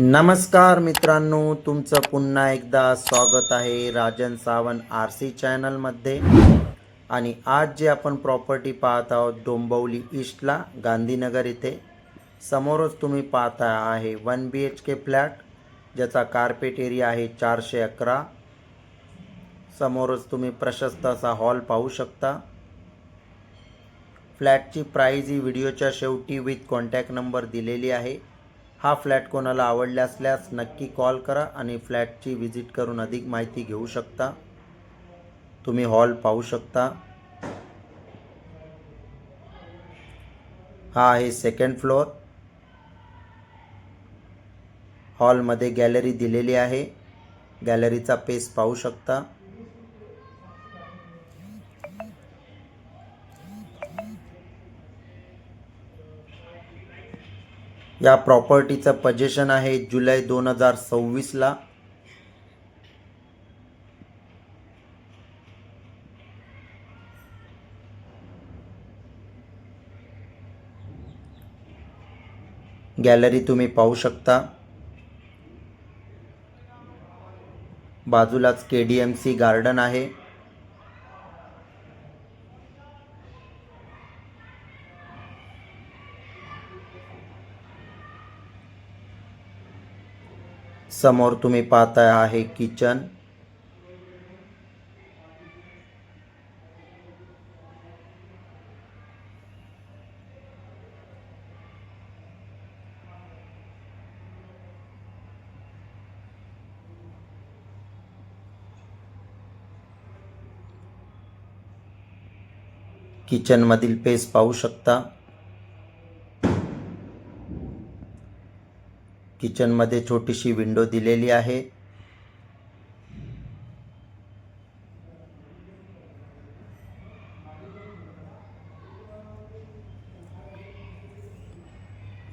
नमस्कार मित्रांनो तुमचं पुन्हा एकदा स्वागत आहे राजन सावंत आर सी चॅनलमध्ये आणि आज जे आपण प्रॉपर्टी पाहत आहोत डोंबवली ईस्टला गांधीनगर इथे समोरच तुम्ही पाहता आहे one B H K flat ज्याचा कार्पेट एरिया आहे चारशे अकरा. समोरच तुम्ही प्रशस्त असा हॉल पाहू शकता. फ्लॅटची प्राईज ही व्हिडिओच्या शेवटी विथ कॉन्टॅक्ट नंबर दिलेली आहे. हा फ्लॅट कोणाला आवडला असल्यास नक्की कॉल करा आणि फ्लॅटची व्हिजिट करून अधिक माहिती घेऊ शकता. तुम्ही हॉल पाहू शकता. हा आहे सेकंड फ्लोअर हॉलमध्ये गॅलरी दिलेली आहे. गॅलरीचा पेस पाहू शकता. या प्रॉपर्टीचं पजेशन आहे जुलै दोन हजार सव्वीसला. गॅलरी तुम्ही पाहू शकता. बाजूलाच K D M C garden आहे. समोर तुम्ही पाहताय आहे किचन. किचन किचनमधील पेस पाहू शकता. किचनमध्ये छोटीशी विंडो दिलेली आहे.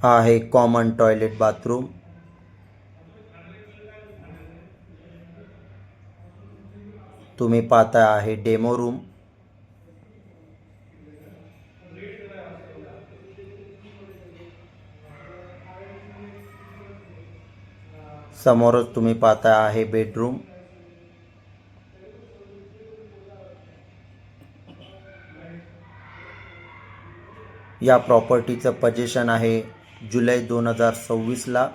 हा आहे कॉमन टॉयलेट बाथरूम तुम्ही पाहता आहे डेमो रूम समोरच तुम्ही पाहता आहे बेडरूम. या प्रॉपर्टीचं पजेशन आहे जुलै दोन हजार सव्वीसला.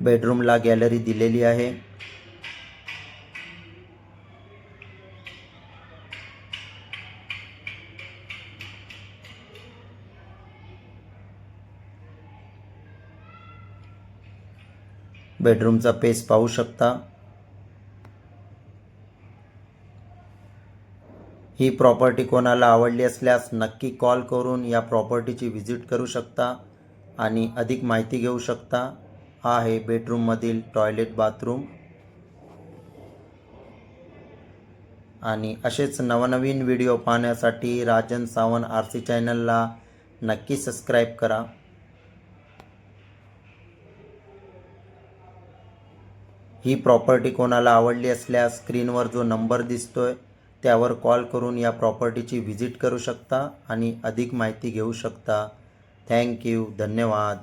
बेडरूमला गॅलरी दिलेली आहे. बेडरूमचा पेस पाहू शकता. ही प्रॉपर्टी कोणाला आवडली असल्यास नक्की कॉल करून या प्रॉपर्टीची व्हिजिट करू शकता आणि अधिक माहिती घेऊ शकता. हा आहे बेडरूममधील टॉयलेट बाथरूम. आणि असेच नवनवीन व्हिडिओ पाहण्यासाठी राजन सावंत आर सी चॅनलला नक्की सबस्क्राईब करा. ही प्रॉपर्टी कोणाला आवडली असल्यास स्क्रीनवर जो नंबर दिसतोय त्यावर कॉल करून या प्रॉपर्टीची व्हिजिट करू शकता आणि अधिक माहिती घेऊ शकता. थँक्यू धन्यवाद.